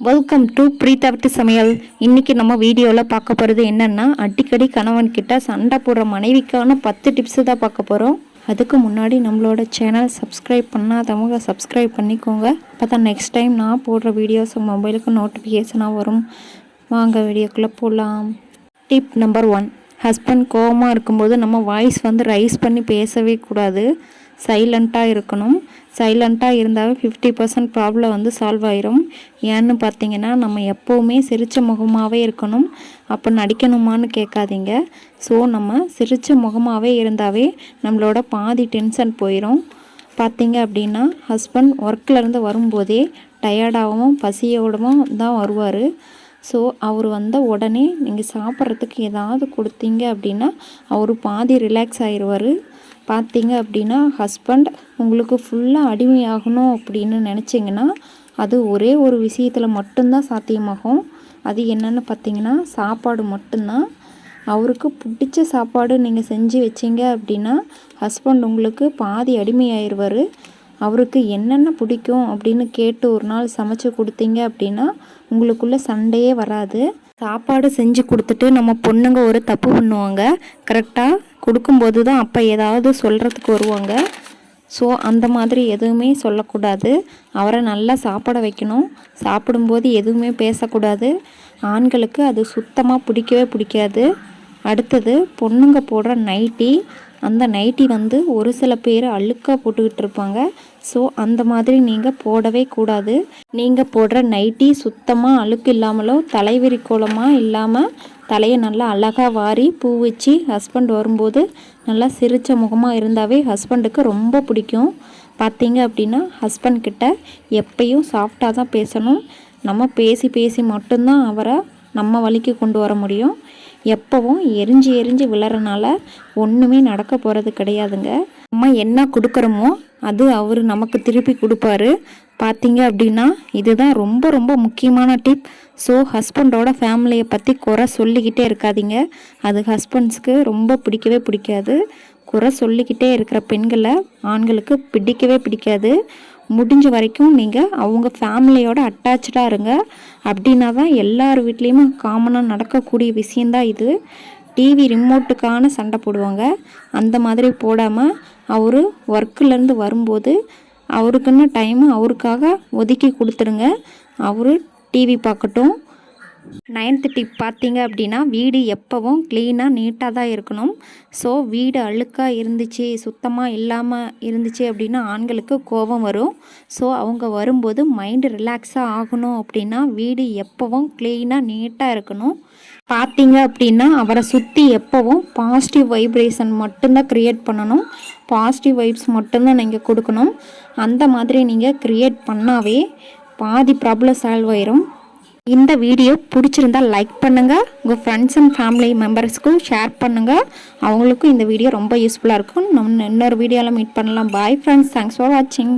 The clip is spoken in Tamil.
வெல்கம் டு பிரீதாவிட்டு சமையல் இன்றைக்கி நம்ம வீடியோவில் பார்க்க போகிறது என்னென்னா அடிக்கடி கணவன்கிட்ட சண்டை போடுற மனைவிக்கான பத்து டிப்ஸு தான் பார்க்க போகிறோம் அதுக்கு முன்னாடி நம்மளோட சேனல் சப்ஸ்கிரைப் பண்ணாதவங்க சப்ஸ்கிரைப் பண்ணிக்கோங்க. அப்போ தான் நெக்ஸ்ட் டைம் நான் போடுற வீடியோஸ் மொபைலுக்கு நோட்டிஃபிகேஷனாக வரும். வாங்க வீடியோக்குள்ளே போகலாம் டிப் நம்பர் ஒன் ஹஸ்பண்ட் கோபமாக இருக்கும்போது நம்ம வாய்ஸ் வந்து ரைஸ் பண்ணி பேசவே கூடாது. சைலண்ட்டாக இருக்கணும். சைலண்ட்டாக இருந்தாவே ஃபிஃப்டி பர்சன்ட் ப்ராப்ளம் வந்து சால்வ் ஆயிரும். ஏன்னு பார்த்தீங்கன்னா நம்ம எப்போவுமே சிரித்த முகமாகவே இருக்கணும். அப்போ நடிக்கணுமான்னு கேட்காதீங்க. ஸோ நம்ம சிரித்த முகமாகவே இருந்தாவே நம்மளோட பாதி டென்ஷன் போயிடும் பார்த்தீங்க அப்படின்னா ஹஸ்பண்ட் ஒர்க்லேருந்து வரும்போதே டயர்டாகவும் பசியோடவும் தான் வருவார். ஸோ அவர் வந்த உடனே நீங்கள் சாப்பிட்றதுக்கு ஏதாவது கொடுத்தீங்க அப்படின்னா அவர் பாதி ரிலாக்ஸ் ஆயிடுவார் பார்த்தீங்க அப்படின்னா ஹஸ்பண்ட் உங்களுக்கு ஃபுல்லாக அடிமையாகணும் அப்படின்னு நினச்சிங்கன்னா அது ஒரே ஒரு விஷயத்தில் மட்டும்தான் சாத்தியமாகும். அது என்னென்னு பார்த்தீங்கன்னா சாப்பாடு மட்டும்தான். அவருக்கு பிடிச்ச சாப்பாடு நீங்கள் செஞ்சு வச்சீங்க அப்படின்னா ஹஸ்பண்ட் உங்களுக்கு பாதி அடிமையாயிடுவார் அவருக்கு என்னென்ன பிடிக்கும் அப்படின்னு கேட்டு ஒரு நாள் சமைச்சு கொடுத்தீங்க அப்படின்னா உங்களுக்குள்ளே சண்டையே வராது. சாப்பாடு செஞ்சு கொடுத்துட்டு நம்ம பொண்ணுங்க ஒரு தப்பு பண்ணுவாங்க. கரெக்டாக கொடுக்கும்போது தான் அப்போ ஏதாவது சொல்கிறதுக்கு வருவாங்க. ஸோ அந்த மாதிரி எதுவுமே சொல்லக்கூடாது. அவரை நல்லா சாப்பிட வைக்கணும். சாப்பிடும்போது எதுவுமே பேசக்கூடாது. ஆண்களுக்கு அது சுத்தமாக பிடிக்கவே பிடிக்காது. அடுத்தது பொண்ணுங்க போடுற நைட்டி. அந்த நைட்டி வந்து ஒரு சில பேர் அழுக்காக போட்டுக்கிட்டு இருப்பாங்க. ஸோ அந்த மாதிரி நீங்கள் போடவே கூடாது. நீங்கள் போடுற நைட்டி சுத்தமாக அழுக்கு இல்லாமலோ தலைவிரி கோலமாக இல்லாமல் தலையை நல்லா அழகாக வாரி பூ வச்சு ஹஸ்பண்ட் வரும்போது நல்லா சிரித்த முகமாக இருந்தாவே ஹஸ்பண்டுக்கு ரொம்ப பிடிக்கும். பார்த்தீங்க அப்படின்னா ஹஸ்பண்ட் கிட்ட எப்பயும் சாஃப்டாக தான் பேசணும். நம்ம பேசி பேசி மட்டும்தான் அவரை நம்ம வழிக்கு கொண்டு வர முடியும். எப்போவும் எரிஞ்சு எரிஞ்சு விழறனால ஒன்றுமே நடக்க போகிறது கிடையாதுங்க. நம்ம என்ன கொடுக்குறோமோ அது அவர் நமக்கு திருப்பி கொடுப்பாரு. பார்த்தீங்க அப்படின்னா இதுதான் ரொம்ப ரொம்ப முக்கியமான டிப் ஸோ ஹஸ்பண்டோட ஃபேமிலியை பற்றி குறை சொல்லிக்கிட்டே இருக்காதீங்க. அது ஹஸ்பண்ட்ஸ்க்கு ரொம்ப பிடிக்கவே பிடிக்காது. குறை சொல்லிக்கிட்டே இருக்கிற பெண்களை ஆண்களுக்கு பிடிக்கவே பிடிக்காது. முடிஞ்ச வரைக்கும் நீங்கள் அவங்க ஃபேமிலியோட அட்டாச்சாக இருங்க. அப்படின்னா தான் எல்லார் வீட்லேயுமே காமனாக நடக்கக்கூடிய விஷயந்தான் இது. டிவி ரிமோட்டுக்கான சண்டை போடுவாங்க. அந்த மாதிரி போடாமல் அவர் ஒர்க்குலேருந்து வரும்போது அவருக்குன்னு டைம் அவருக்காக ஒதுக்கி கொடுத்துருங்க. அவர் டிவி பார்க்கட்டும். நைன்த்து டிப் பார்த்தீங்க அப்படின்னா வீடு எப்போவும் க்ளீனாக நீட்டாக தான் இருக்கணும். ஸோ வீடு அழுக்காக இருந்துச்சு சுத்தமாக இல்லாமல் இருந்துச்சு அப்படின்னா ஆண்களுக்கு கோபம் வரும். ஸோ அவங்க வரும்போது மைண்டு ரிலாக்ஸாக ஆகணும் அப்படின்னா வீடு எப்போவும் க்ளீனாக நீட்டாக இருக்கணும். பார்த்தீங்க அப்படின்னா அவரை சுற்றி எப்போவும் பாசிட்டிவ் வைப்ரேஷன் மட்டும்தான் க்ரியேட் பண்ணணும். பாசிட்டிவ் வைப்ஸ் மட்டும்தான் நீங்கள் கொடுக்கணும். அந்த மாதிரி நீங்கள் க்ரியேட் பண்ணாவே பாதி ப்ராப்ளம் சால்வ் ஆயிரும். இந்த வீடியோ பிடிச்சிருந்தா லைக் பண்ணுங்கள் உங்கள் ஃப்ரெண்ட்ஸ் அண்ட் ஃபேமிலி மெம்பர்ஸ்க்கும் ஷேர் பண்ணுங்கள் அவங்களுக்கும் இந்த வீடியோ ரொம்ப யூஸ்ஃபுல்லாக இருக்கும். நம்ம இன்னொரு வீடியோவில் மீட் பண்ணலாம். பாய் ஃப்ரெண்ட்ஸ் தேங்க்ஸ் ஃபார் வாட்சிங்